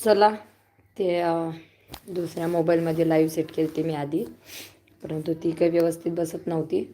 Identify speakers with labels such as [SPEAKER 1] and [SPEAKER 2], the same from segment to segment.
[SPEAKER 1] चला ते दुसऱ्या मोबाईलमध्ये लाईव्ह सेट केली होती मी आधी. परंतु ती काही व्यवस्थित बसत नव्हती.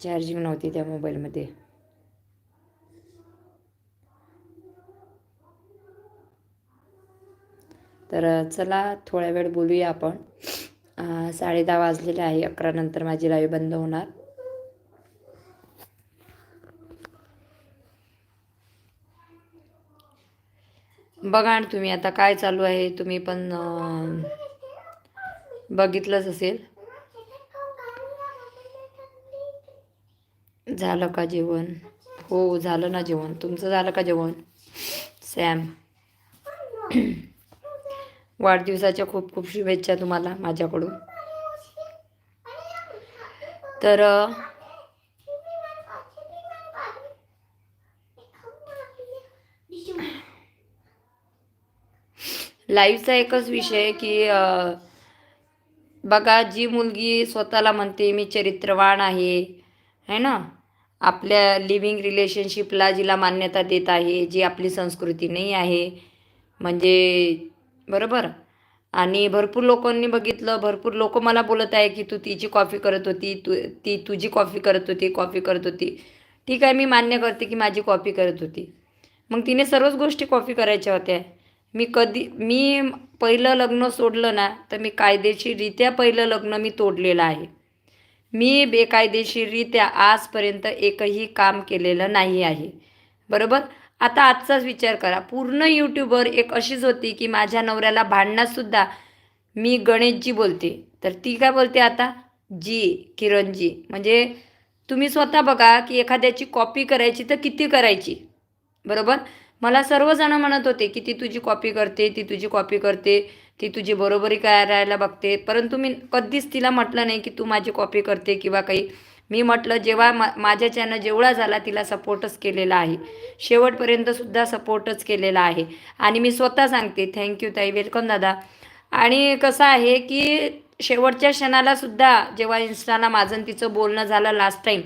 [SPEAKER 1] चार्जिंग नव्हती त्या मोबाईलमध्ये. तर चला थोड्या वेळ बोलूया आपण. साडे दहा वाजलेले आहे अकरानंतर माझी लाईव्ह बंद होणार. बघा ना तुम्ही आता काय चालू आहे. तुम्ही पण बघितलंच असेल. झालं का जेवण? हो झालं ना जेवण. तुमचं झालं का जेवण? सॅम. वाढदिवसाच्या खूप खूप शुभेच्छा तुम्हाला माझ्याकडून. तर लाईव्हचा एकच विषय आहे की बघा जी मुलगी स्वतःला म्हणते मी चरित्रवान आहे है ना? आपल्या लिव्हिंग रिलेशनशिपला जिला मान्यता देत आहे जी आपली संस्कृती नाही आहे. म्हणजे बरोबर? आणि भरपूर लोकांनी बघितलं भरपूर लोक मला बोलत आहे की तू तिची कॉफी करत होती तू ती तुझी कॉफी करत होती कॉफी करत होती. ठीक आहे मी मान्य करते की माझी कॉफी करत होती. मग तिने सर्वच गोष्टी कॉफी करायच्या होत्या. मी कधी मी पहिलं लग्न सोडलं ना तर मी कायदेशीररित्या पहिलं लग्न मी तोडलेलं आहे. मी बेकायदेशीररित्या आजपर्यंत एकही काम केलेलं नाही आहे. बरोबर? आता आजचाच विचार करा. पूर्ण यूट्यूबवर एक अशीच होती की माझ्या नवऱ्याला भांडणातसुद्धा मी गणेशजी बोलते. तर ती काय बोलते आता? जी किरणजी. म्हणजे तुम्ही स्वतः बघा की एखाद्याची कॉपी करायची तर किती करायची? बरोबर? मला सर्वजण म्हणत होते की ती तुझी कॉपी करते ती तुझी कॉपी करते ती तुझी बरोबरी करायला बघते. परंतु मी कधीच तिला म्हटलं नाही की तू माझी कॉपी करते किंवा काही. मी म्हटलं जेव्हा मा माझ्या चॅनल जेवढा झाला तिला सपोर्टच केलेला आहे. शेवटपर्यंतसुद्धा सपोर्टच केलेला आहे. आणि मी स्वतः सांगते थँक्यू ताई वेलकम दादा. आणि कसं आहे की शेवटच्या क्षणालासुद्धा जेव्हा इन्स्टाला माझं तिचं बोलणं झालं लास्ट टाईम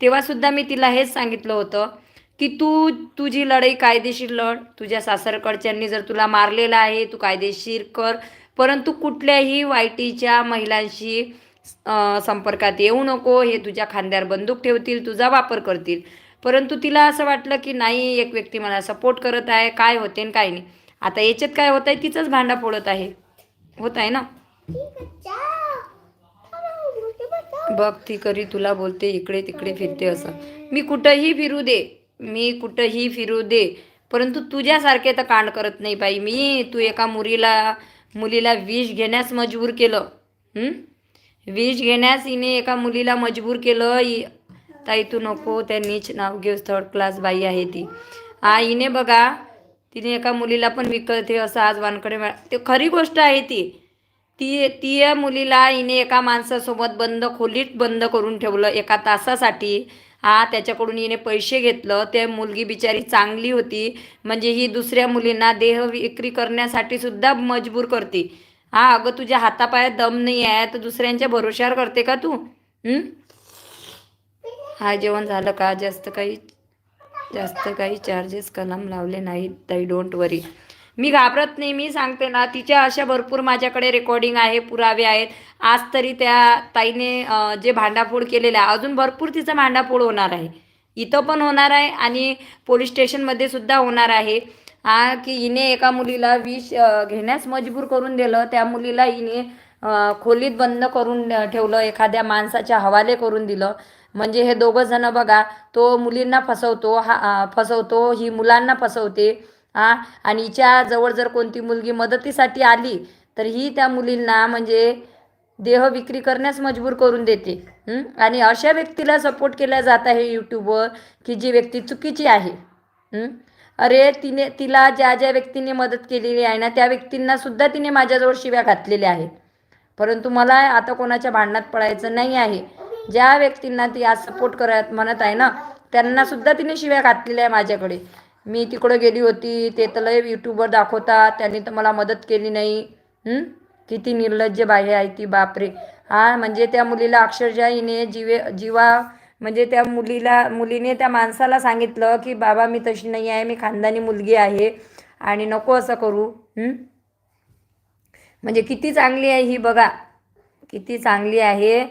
[SPEAKER 1] तेव्हासुद्धा मी तिला हेच सांगितलं होतं की तू तुझी लढाई कायदेशीर लढ. तुझ्या सासरकडच्यांनी जर तुला मारलेलं आहे तू कायदेशीर कर. परंतु कुठल्याही वाईटीच्या महिलांशी संपर्कात येऊ नको. हे तुझ्या खांद्यावर बंदूक ठेवतील तुझा वापर करतील. परंतु तिला असं वाटलं की नाही एक व्यक्ती मला सपोर्ट करत आहे. काय होते काय नाही. आता याच्यात काय होत आहे तिचंच भांडा फोडत आहे. होत आहे ना? बघ ती करी तुला बोलते इकडे तिकडे फिरते असं. मी कुठंही फिरू दे. मी कुठंही फिरू दे. परंतु तुझ्यासारखे तर कांड करत नाही बाई मी. तू एका मुलीला मुलीला विष घेण्यास मजबूर केलं. विष घेण्यास हिने एका मुलीला मजबूर केलं. ताई तू नको त्या नीच नाव घेऊ थर्ड क्लास बाई आहे ती. हा हिने बघा तिने एका मुलीला पण विकते असं आज वानकडे ते खरी गोष्ट आहे ती. ती ती या मुलीला हिने एका माणसासोबत बंद खोलीत बंद करून ठेवलं एका तासासाठी. हा त्याच्याकडून हिने पैसे घेतलं. ते मुलगी बिचारी चांगली होती. म्हणजे ही दुसऱ्या मुलींना देह विक्री करण्यासाठी सुद्धा मजबूर करते. हा अगं तुझ्या हातापायात दम नाही आहे. तर दुसऱ्यांच्या भरोश्यावर करते का तू? हा? जेवण झालं का? जास्त काही जास्त काही चार्जेस कलम लावले नाहीत. ताई डोंट वरी मी घाबरत नाही मी सांगते ना तिच्या अशा भरपूर माझ्याकडे रेकॉर्डिंग आहे पुरावे आहेत. आज तरी त्या ताईने जे भांडाफोड केलेलं आहे अजून भरपूर तिचं भांडाफोड होणार आहे. इथं पण होणार आहे आणि पोलीस स्टेशनमध्ये सुद्धा होणार आहे. हा की हिने एका मुलीला विष घेण्यास मजबूर करून दिलं त्या मुलीला हिने खोलीत बंद करून ठेवलं एखाद्या माणसाच्या हवाले करून दिलं. म्हणजे हे दोघं जण बघा तो मुलींना फसवतो हा फसवतो ही मुलांना फसवते. हा? आणि हिच्या जवळ जर कोणती मुलगी मदतीसाठी आली तर ही त्या मुलींना म्हणजे देह विक्री करण्यास मजबूर करून देते. आणि अशा व्यक्तीला सपोर्ट केला जात आहे यूट्यूबवर की जी व्यक्ती चुकीची आहे. अरे तिने तिला ज्या ज्या व्यक्तीने मदत केलेली आहे ना त्या व्यक्तींना सुद्धा तिने माझ्याजवळ शिव्या घातलेल्या आहेत. परंतु मला आता कोणाच्या भांडणात पडायचं नाही आहे. ज्या व्यक्तींना ती आज सपोर्ट करत म्हणत आहे ना त्यांना सुद्धा तिने शिव्या घातलेल्या आहे माझ्याकडे. मी तिकडं गेली होती ते तर लय यूट्यूबवर दाखवतात त्यांनी तर मला मदत केली नाही. किती निर्लज्ज बाहे आहे ती बापरे. हा म्हणजे त्या मुलीला अक्षरशः हिने जीवे जीवा म्हणजे त्या मुलीला मुलीने त्या माणसाला सांगितलं की बाबा मी तशी नाही आहे मी खानदानी मुलगी आहे आणि नको असं करू. म्हणजे किती चांगली आहे ही बघा. किती चांगली आहे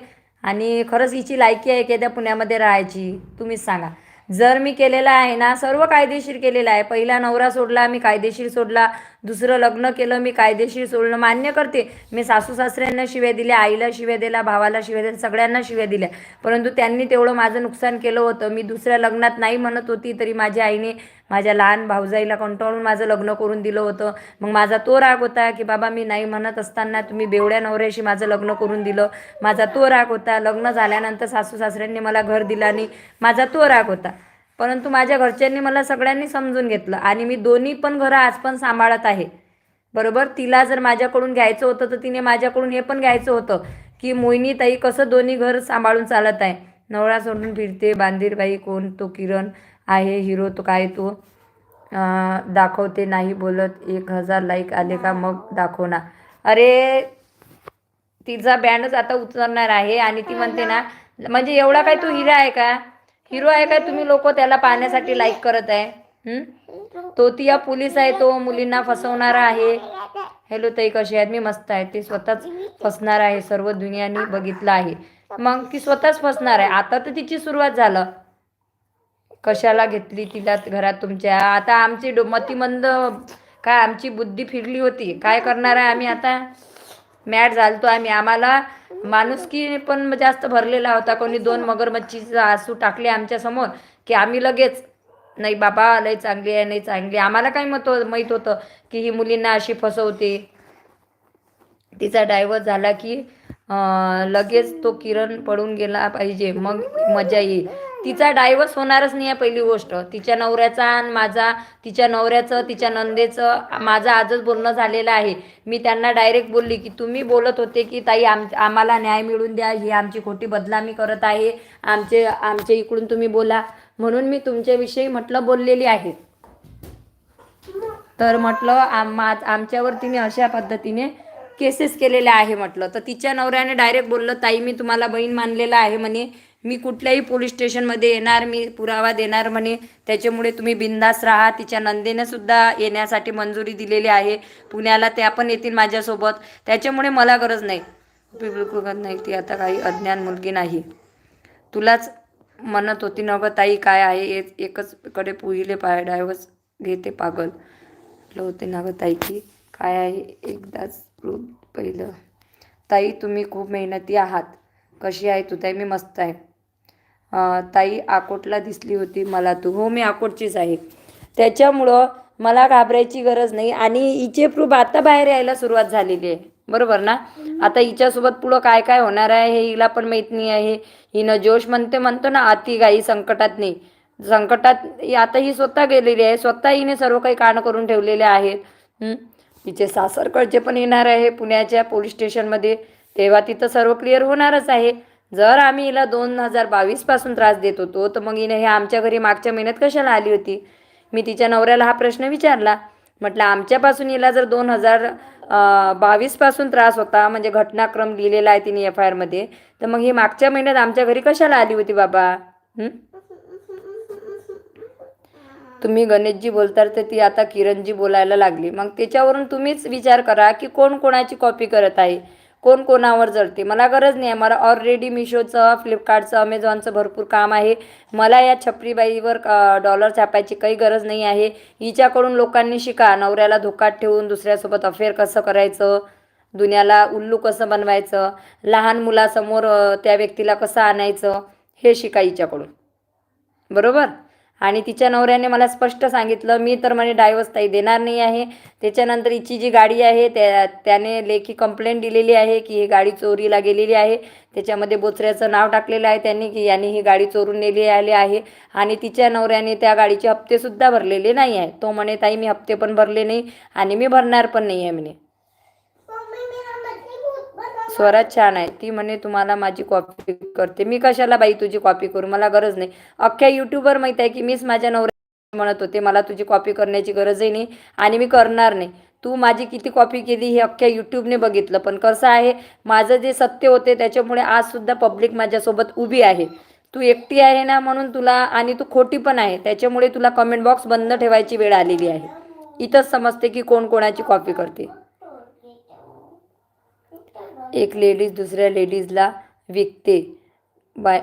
[SPEAKER 1] आणि खरंच हिची लायकी आहे की त्या पुण्यामध्ये राहायची. तुम्हीच सांगा. जर मी केलेला आहे ना सर्व कायदेशीर केलेलं आहे. पहिला नवरा सोडला मी कायदेशीर सोडला. दुसरं लग्न केलं मी कायदेशीर सोडलं. मान्य करते. मी सासू सासऱ्यांना शिव्या दिल्या आईला शिव्या दिल्या भावाला शिव्या दिल्या सगळ्यांना शिव्या दिल्या. परंतु त्यांनी तेवढं माझं नुकसान केलं होतं. मी दुसऱ्या लग्नात नाही म्हणत होती तरी माझ्या आईने माझ्या लहान भाऊजाईला कंटाळून माझं लग्न करून दिलं होतं. मग माझा तो राग होता की बाबा मी नाही म्हणत असताना तुम्ही बेवड्या नवऱ्याशी माझं लग्न करून दिलं. माझा तो राग होता. लग्न झाल्यानंतर सासू सासऱ्यांनी मला घर दिलं आणि माझा तो राग होता. परंतु माझ्या घरच्यांनी मला सगळ्यांनी समजून घेतलं आणि मी दोन्ही पण घरं आज पण सांभाळत आहे. बरोबर? तिला जर माझ्याकडून घ्यायचं होतं तर तिने माझ्याकडून हे पण घ्यायचं होतं की मोहिनी ताई कसं दोन्ही घर सांभाळून चालत आहे? नवरा सोडून फिरते बांधीरबाई कोण? तो किरण. आहे हिरो तो काय तो दाखवते नाही बोलत एक हजार लाईक आले का मग दाखव ना अरे तिचा बँडच आता उतरणार आहे आणि ती म्हणते ना म्हणजे एवढा काय तू हिरा आहे का? हिरो आहे काय तुम्ही लोक त्याला पाहण्यासाठी लाईक करत आहे. तो तो या पोलीस आहे तो मुलींना फसवणारा आहे. हॅलो ताई कशी आहेत? मी मस्त आहे. ते स्वतःच फसणार आहे सर्व दुनियाने बघितलं आहे. मग ती स्वतःच फसणार आहे. आता तर तिची सुरुवात झालं. कशाला घेतली तिला घरात तुमच्या? आता आमची डो मतिमंद काय आमची बुद्धी फिरली होती. काय करणार आहे आम्ही आता? मॅट झालतो आम्ही. आम्हाला माणुसकी पण जास्त भरलेला होता. कोणी दोन मगरमच्छीचं आसू टाकले आमच्यासमोर की आम्ही लगेच नाही बाबा लय चांगली आहे नाही चांगली आम्हाला काय मत हो-, माहीत होतं की ही मुलींना अशी फसवते. तिचा डायव्हर्स झाला की लगेच तो किरण पडून गेला पाहिजे. मग मजा येईल. तिचा डायव्हर्स होणारच नाही आहे पहिली गोष्ट. तिच्या नवऱ्याचा आणि माझा तिच्या नवऱ्याचं तिच्या नंदेचं माझं आजच बोलणं झालेलं आहे. मी त्यांना डायरेक्ट बोलली की तुम्ही बोलत होते की ताई आम आम्हाला न्याय मिळून द्या. ही आमची खोटी बदनामी करत आहे. आमचे आमच्या इकडून तुम्ही बोला. म्हणून मी तुमच्याविषयी म्हटलं बोललेली आहे. तर म्हटलं आम आमच्यावर तिने अशा पद्धतीने केसेस केलेल्या आहे म्हटलं. तर तिच्या नवऱ्याने डायरेक्ट बोललं ताई मी तुम्हाला बहीण मानलेलं आहे म्हणे. मी कुठल्याही पोलीस स्टेशनमध्ये येणार मी पुरावा देणार म्हणे. त्याच्यामुळे तुम्ही बिंदास राहा. तिच्या नंदेने सुद्धा येण्यासाठी मंजुरी दिलेली आहे. पुण्याला त्या पण येतील माझ्यासोबत. त्याच्यामुळे मला गरज नाही. बिलकुल गरज नाही. ती आता काही अज्ञान मुलगी नाही. तुलाच म्हणत होती न गं ताई काय आहे? एकच कडे पुहिले पाय डायव्हर्स घेते पागल. होते ना गं ताई की काय आहे? एकदाच पहिलं ताई तुम्ही खूप मेहनती आहात. कशी आहे तू? ताई मी मस्त आहे. ताई आकोटला दिसली होती मला तू. हो मी आकोटचीच आहे. त्याच्यामुळं मला घाबरायची गरज नाही आणि हिचे प्रूफ आता बाहेर यायला सुरुवात झालेली आहे. बरोबर ना? आता हिच्यासोबत पुढं काय काय होणार आहे हे हिला पण माहीत नाही आहे. हिनं जोश म्हणते म्हणतो ना आती गाई संकटात नाही. संकटात आता ही स्वतः गेलेली आहे. स्वतः हिने सर्व काही कान करून ठेवलेले आहेत. तिचे सासरकडचे पण येणार आहे पुण्याच्या पोलीस स्टेशनमध्ये. तेव्हा तिथं सर्व क्लिअर होणारच आहे. जर आम्ही हिला दोन हजार बावीसपासून त्रास देत होतो तर मग हिने हे आमच्या घरी मागच्या महिन्यात कशाला आली होती? मी तिच्या नवऱ्याला हा प्रश्न विचारला. म्हटलं आमच्यापासून हिला जर दोन हजार बावीसपासून त्रास होता म्हणजे घटनाक्रम लिहिलेला आहे तिने एफ आय आरमध्ये तर मग ही मागच्या महिन्यात आमच्या घरी कशाला आली होती बाबा? तुम्ही गणेशजी बोलतात तर ती आता किरणजी बोलायला लागली. मग त्याच्यावरून तुम्हीच विचार करा की कोण कोणाची कॉपी करत आहे? कोण कोणावर जळते? मला गरज नाही आहे. मला ऑलरेडी मिशोचं फ्लिपकार्टचं अमेझॉनचं भरपूर काम आहे. मला या छपरीबाईवर डॉलर छापायची काही गरज नाही आहे. हिच्याकडून लोकांनी शिका. नवऱ्याला धोकात ठेवून दुसऱ्यासोबत अफेअर कसं करायचं? दुनियाला उल्लू कसं बनवायचं? लहान मुलासमोर त्या व्यक्तीला कसं आणायचं? हे शिका हिच्याकडून. बरोबर? आणि तिच्या नवऱ्याने मला स्पष्ट सांगितलं मी तर म्हणे डायव्हर्स ताई देणार नाही आहे. त्याच्यानंतर हिची जी गाडी आहे त्या त्याने लेखी कंप्लेंट दिलेली आहे की ही गाडी चोरीला गेलेली आहे. त्याच्यामध्ये बोचऱ्याचं नाव टाकलेलं आहे त्यांनी की यांनी ही गाडी चोरून नेली आली आहे. आणि तिच्या नवऱ्याने त्या गाडीचे हप्तेसुद्धा भरलेले नाही आहे. तो म्हणे ताई मी हप्ते पण भरले नाही आणि मी भरणार पण नाही आहे म्हणे. स्वरात छान आहे. ती म्हणे तुम्हाला माझी कॉपी करते. मी कशाला बाई तुझी कॉपी करू? मला गरज नाही. अख्ख्या युट्यूबवर माहीत आहे की मीच माझ्या नवऱ्या म्हणत होते मला तुझी कॉपी करण्याची गरजही नाही आणि मी करणार नाही. तू माझी किती कॉपी केली हे अख्ख्या यूट्यूबने बघितलं. पण कसं आहे माझं जे सत्य होते त्याच्यामुळे आजसुद्धा पब्लिक माझ्यासोबत उभी आहे. तू एकटी आहे ना म्हणून तुला आणि तू खोटी पण आहे. त्याच्यामुळे तुला कमेंट बॉक्स बंद ठेवायची वेळ आलेली आहे. इथंच समजते की कोण कोणाची कॉपी करते. एक लेडीज दुसऱ्या लेडीजला विकते. बाय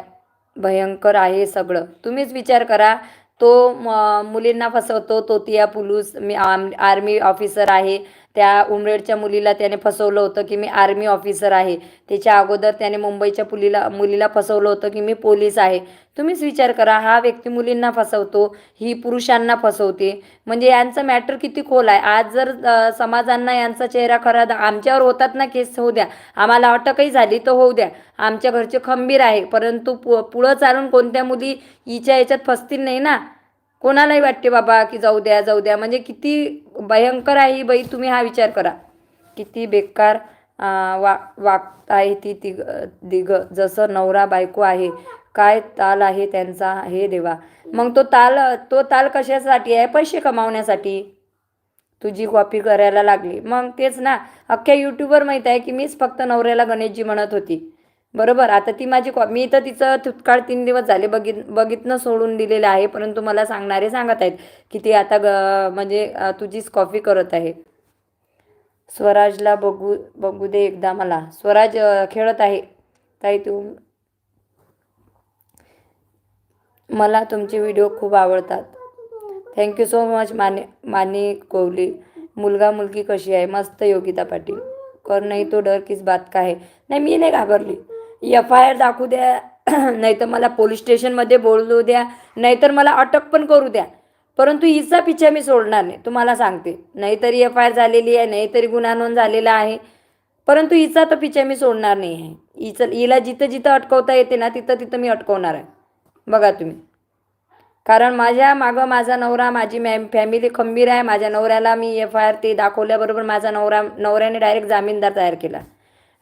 [SPEAKER 1] भयंकर आहे सगळं. तुम्हीच विचार करा तो म- मुलींना फसवतो तोतिया पुलूस मी आम आर्मी ऑफिसर आहे. त्या उमरेडच्या मुलीला त्याने फसवलं होतं की मी आर्मी ऑफिसर आहे. त्याच्या अगोदर त्याने मुंबईच्या मुलीला मुलीला फसवलं होतं की मी पोलीस आहे. तुम्हीच विचार करा हा व्यक्ती मुलींना फसवतो ही पुरुषांना फसवते. म्हणजे यांचं मॅटर किती खोल आहे. आज जर समाजांना यांचा चेहरा खरा आमच्यावर होतात ना केस होऊ द्या. आम्हाला अटकही झाली तर होऊ द्या. आमच्या घरचे खंबीर आहे. परंतु पु पुढं चालून कोणत्या मुली हिच्या याच्यात फसतील नाही ना? कोणालाही वाटते बाबा की जाऊ द्या जाऊ द्या. म्हणजे किती भयंकर आहे ही बाई तुम्ही हा विचार करा. किती बेकार वा वागत आहे ती तिघ दिग जसं नवरा बायको आहे काय ताल आहे त्यांचा हे देवा. मग तो ताल तो ताल कशासाठी आहे? पैसे कमावण्यासाठी. तुझी कॉपी करायला लागली. मग तेच ना अख्ख्या यूट्यूबवर माहीत आहे की मीच फक्त नवऱ्याला गणेशजी म्हणत होती. बरोबर. आता ती माझी कॉ मी तर तिचं तुत्काळ तीन दिवस झाले बघित बघितनं सोडून दिलेलं आहे. परंतु मला सांगणारे सांगत आहेत की ती आता ग म्हणजे तुझीच कॉपी करत आहे. स्वराजला बघू बघू दे एकदा मला. स्वराज खेळत आहे. ताई तू मला तुमचे व्हिडिओ खूप आवडतात. Thank you so much Mane Mane Kohli मुलगा मुलगी कशी आहे? मस्त योगिता पाटील. कर नाही तो डर किस बात का आहे नाही मी नाही घाबरली. एफ आय आर दाखवू द्या. नाहीतर मला पोलीस स्टेशनमध्ये बोलवू द्या. नाहीतर मला अटक पण करू द्या. परंतु हिचा पिछा मी सोडणार नाही. तुम्हाला सांगते. नाहीतरी एफ आय आर झालेली आहे. नाहीतरी गुन्हा नोंद झालेला आहे. परंतु हिचा तर पिछा मी सोडणार नाही आहे. हिचं हिला जिथं जिथं अटकवता येते ना तिथं तिथं मी अटकवणार आहे. बघा तुम्ही. कारण माझ्या मागं माझा नवरा माझी मॅम फॅमिली खंबीर आहे. माझ्या नवऱ्याला मी एफ आय आर ते दाखवल्याबरोबर माझा नवरा नवऱ्याने डायरेक्ट जामीनदार तयार केला.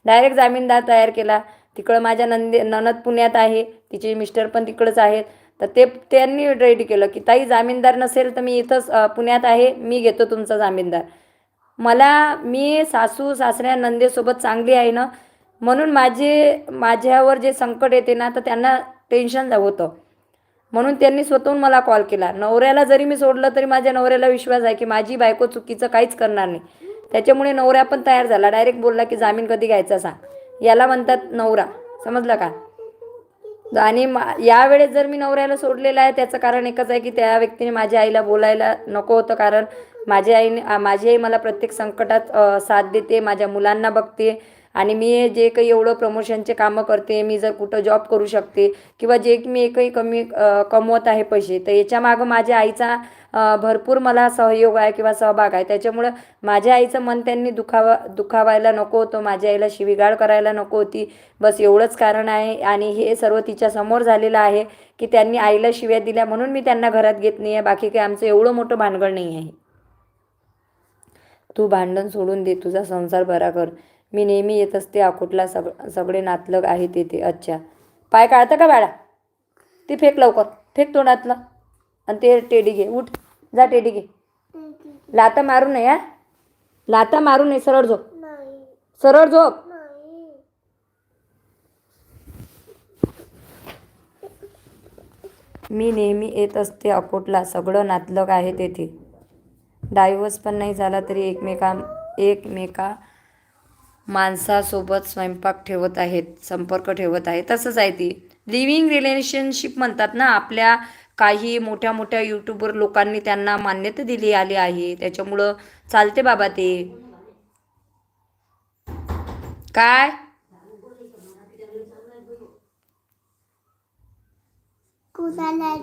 [SPEAKER 1] डायरेक्ट जामीनदार तयार केला. तिकडं माझ्या नंदे ननद पुण्यात आहे. तिचे मिस्टर पण तिकडंच आहेत. तर ते त्यांनी रेडी केलं की ताई जामीनदार नसेल तर मी इथंच पुण्यात आहे. मी घेतो तुमचा जामीनदार. मला मी सासू सासऱ्या नंदेसोबत चांगली आहे ना? म्हणून माझे माझ्यावर जे संकट येते ना तर त्यांना टेन्शन होतं. म्हणून त्यांनी स्वतःहून मला कॉल केला. नवऱ्याला जरी मी सोडलं तरी माझ्या नवऱ्याला विश्वास आहे की माझी बायको चुकीचं काहीच करणार नाही. त्याच्यामुळे नवऱ्या पण तयार झाला. डायरेक्ट बोलला की जामीन कधी घ्यायचा सांग. याला म्हणतात नवरा. समजलं का? आणि यावेळेस जर मी नवऱ्याला सोडलेलं आहे त्याचं कारण एकच आहे की त्या व्यक्तीने माझ्या आईला बोलायला नको होतं. कारण माझ्या आईने माझी आई मला प्रत्येक संकटात साथ देते माझ्या मुलांना बघते. आणि मी जे काही एवढं प्रमोशनचे कामं करते मी जर कुठं जॉब करू शकते किंवा जे की मी एकही कमी कमवत आहे पैसे तर याच्यामागं माझ्या आईचा भरपूर मला सहयोग आहे किंवा सहभाग आहे. त्याच्यामुळं माझ्या आईचं मन त्यांनी दुखावा दुखावायला नको होतं. माझ्या आईला शिवीगाळ करायला नको होती. बस एवढंच कारण आहे. आणि हे सर्व तिच्या समोर झालेलं आहे की त्यांनी आईला शिव्या दिल्या म्हणून मी त्यांना घरात घेत नाही आहे बाकी काही आमचं एवढं मोठं भानगड नाही आहे. तू भांडण सोडून दे. तुझा संसार बरा कर. मी नेहमी येत असते. अकोटला सग सगळे नातलग आहे तेथे अच्छा. पाय काढतं का बाळा? ती फेक लवकर. फेक तोंडातलं. आणि ते टेडी घे उठ. जा टेडी घे. लाता मारू नये लाता मारू नये सरळ झोप. सरळ झोप. मी नेहमी येत असते अकोटला सगळं नातलग आहे तेथे. डायव्हर्स पण नाही झाला तरी एकमेका एकमेका माणसासोबत स्वयंपाक ठेवत आहेत संपर्क ठेवत आहेत. तसंच आहे ती. लिव्हिंग रिलेशनशिप म्हणतात ना आपल्या काही मोठ्या मोठ्या यूट्यूबर लोकांनी त्यांना मान्यता दिली आली आहे. त्याच्यामुळं चालते बाबा ते. काय?
[SPEAKER 2] कुणाला